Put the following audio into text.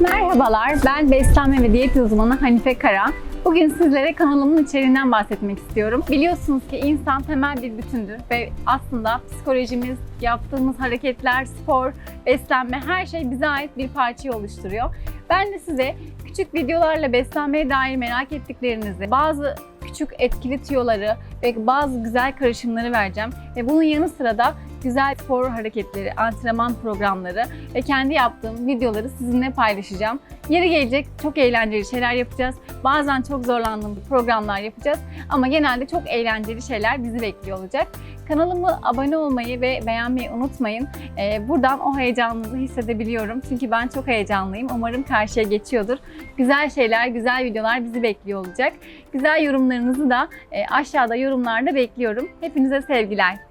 Merhabalar, ben beslenme ve diyet uzmanı Hanife Kara. Bugün sizlere kanalımın içeriğinden bahsetmek istiyorum. Biliyorsunuz ki insan temel bir bütündür ve aslında psikolojimiz, yaptığımız hareketler, spor, beslenme her şey bize ait bir parçayı oluşturuyor. Ben de size küçük videolarla beslenmeye dair merak ettiklerinizi, bazı küçük etkili tüyoları ve bazı güzel karışımları vereceğim. Ve bunun yanı sıra da güzel spor hareketleri, antrenman programları ve kendi yaptığım videoları sizinle paylaşacağım. Yeri gelecek çok eğlenceli şeyler yapacağız. Bazen çok zorlandığımız programlar yapacağız ama genelde çok eğlenceli şeyler bizi bekliyor olacak. Kanalıma abone olmayı ve beğenmeyi unutmayın. Ee, buradan o heyecanınızı hissedebiliyorum. Çünkü ben çok heyecanlıyım. Umarım karşıya geçiyordur. Güzel şeyler, güzel videolar bizi bekliyor olacak. Güzel yorumlarınızı da e, aşağıda yorumlarda bekliyorum. Hepinize sevgiler.